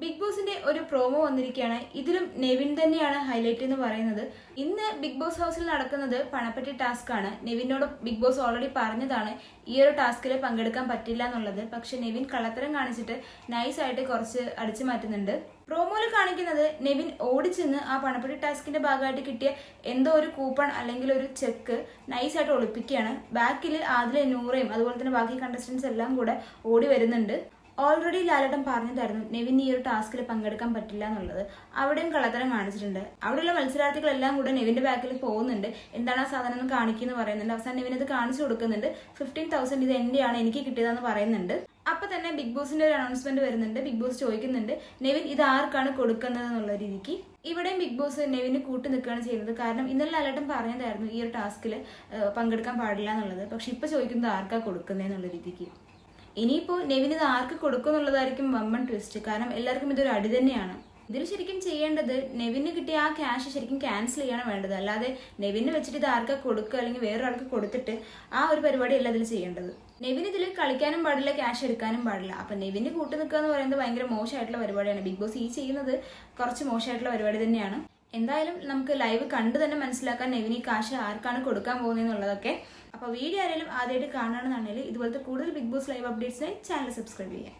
Big ബോസിന്റെ ഒരു promo വന്നിരിക്കുകയാണ്. ഇതിലും നെവിൻ തന്നെയാണ് ഹൈലൈറ്റ് എന്ന് പറയുന്നത്. ഇന്ന് ബിഗ് ബോസ് ഹൗസിൽ നടക്കുന്നത് പണപ്പെട്ടി ടാസ്ക് ആണ്. നെവിനോട് ബിഗ് ബോസ് ഓൾറെഡി പറഞ്ഞതാണ് ഈ ഒരു ടാസ്കിൽ പങ്കെടുക്കാൻ പറ്റില്ല എന്നുള്ളത്. പക്ഷെ നെവിൻ കള്ളത്തരം കാണിച്ചിട്ട് നൈസ് ആയിട്ട് കുറച്ച് അടിച്ചു മാറ്റുന്നുണ്ട്. പ്രോമോയിൽ കാണിക്കുന്നത് നെവിൻ ഓടിച്ചെന്ന് ആ പണപ്പെട്ടി ടാസ്കിന്റെ ഭാഗമായിട്ട് കിട്ടിയ എന്തോ ഒരു കൂപ്പൺ അല്ലെങ്കിൽ ഒരു ചെക്ക് നൈസായിട്ട് ഒളിപ്പിക്കുകയാണ്. ബാക്കിൽ ആദ്യം നൂറയും അതുപോലെ തന്നെ ബാക്കി കണ്ടസ്റ്റൻസ് എല്ലാം കൂടെ ഓടി വരുന്നുണ്ട്. ഓൾറെഡി ലാലേട്ടൻ പറഞ്ഞതായിരുന്നു നെവിൻ ഈ ഒരു ടാസ്കിൽ പങ്കെടുക്കാൻ പറ്റില്ല എന്നുള്ളത്. അവിടെയും കള്ളത്തരം കാണിച്ചിട്ടുണ്ട്. അവിടെയുള്ള മത്സരാർത്ഥികളെല്ലാം കൂടെ നെവിന്റെ ബാക്കിൽ പോകുന്നുണ്ട്. എന്താണ് ആ സാധനം എന്ന് കാണിക്കുന്നു പറയുന്നുണ്ട്. അവസാനം നെവിൻ ഇത് കാണിച്ചു കൊടുക്കുന്നുണ്ട്. ഫിഫ്റ്റീൻ തൗസൻഡ് ഇത് എന്റെയാണ് എനിക്ക് കിട്ടിയതെന്ന് പറയുന്നുണ്ട്. അപ്പൊ തന്നെ ബിഗ് ബോസിന്റെ ഒരു അനൗൺസ്മെന്റ് വരുന്നുണ്ട്. ബിഗ് ബോസ് ചോദിക്കുന്നുണ്ട് നെവിൻ ഇത് ആർക്കാണ് കൊടുക്കുന്നത് എന്നുള്ള രീതിക്ക്? ഇവിടെയും ബിഗ് ബോസ് നെവിന് കൂട്ടി നിൽക്കുകയാണ് ചെയ്യുന്നത്. കാരണം ഇന്നലെ ലാലേട്ടൻ പറഞ്ഞതായിരുന്നു ഈ ഒരു ടാസ്കിൽ പങ്കെടുക്കാൻ പാടില്ല എന്നുള്ളത്. പക്ഷെ ഇപ്പൊ ചോദിക്കുന്നത് ആർക്കാ കൊടുക്കുന്നതെന്നുള്ള രീതിക്ക്. ഇനിയിപ്പോൾ നെവിൻ ഇത് ആർക്ക് കൊടുക്കും എന്നുള്ളതായിരിക്കും വമ്പൻ ട്വിസ്റ്റ് കാരണം എല്ലാവർക്കും ഇതൊരു അടി തന്നെയാണ്. ഇതിൽ ശരിക്കും ചെയ്യേണ്ടത് നെവിന് കിട്ടിയ ആ ക്യാഷ് ശരിക്കും ക്യാൻസൽ ചെയ്യാണ് വേണ്ടത്. അല്ലാതെ നെവിന് വെച്ചിട്ട് ഇത് ആർക്കാ കൊടുക്കുക അല്ലെങ്കിൽ വേറൊരാൾക്ക് കൊടുത്തിട്ട് ആ ഒരു പരിപാടിയല്ല ഇതിൽ ചെയ്യേണ്ടത്. നെവിന് ഇതിൽ കളിക്കാനും പാടില്ല ക്യാഷ് എടുക്കാനും പാടില്ല. അപ്പൊ നെവിന് കൂട്ടു നിൽക്കുക എന്ന് പറയുന്നത് ഭയങ്കര മോശമായിട്ടുള്ള പരിപാടിയാണ്. ബിഗ് ബോസ് ഈ ചെയ്യുന്നത് കുറച്ച് മോശമായിട്ടുള്ള പരിപാടി തന്നെയാണ്. എന്തായാലും നമുക്ക് ലൈവ് കണ്ടു തന്നെ മനസ്സിലാക്കാൻ നെവിന് ഈ കാശ് ആർക്കാണ് കൊടുക്കാൻ പോകുന്നതെന്നുള്ളതൊക്കെ അപ്പോൾ വീഡിയോ ആരെങ്കിലും ആദ്യമായിട്ട് കാണണമെന്നാണെങ്കിൽ ഇതുപോലത്തെ കൂടുതൽ ബിഗ് ബോസ് ലൈവ് അപ്ഡേറ്റ്സിനായി ചാനൽ സബ്സ്ക്രൈബ് ചെയ്യാം.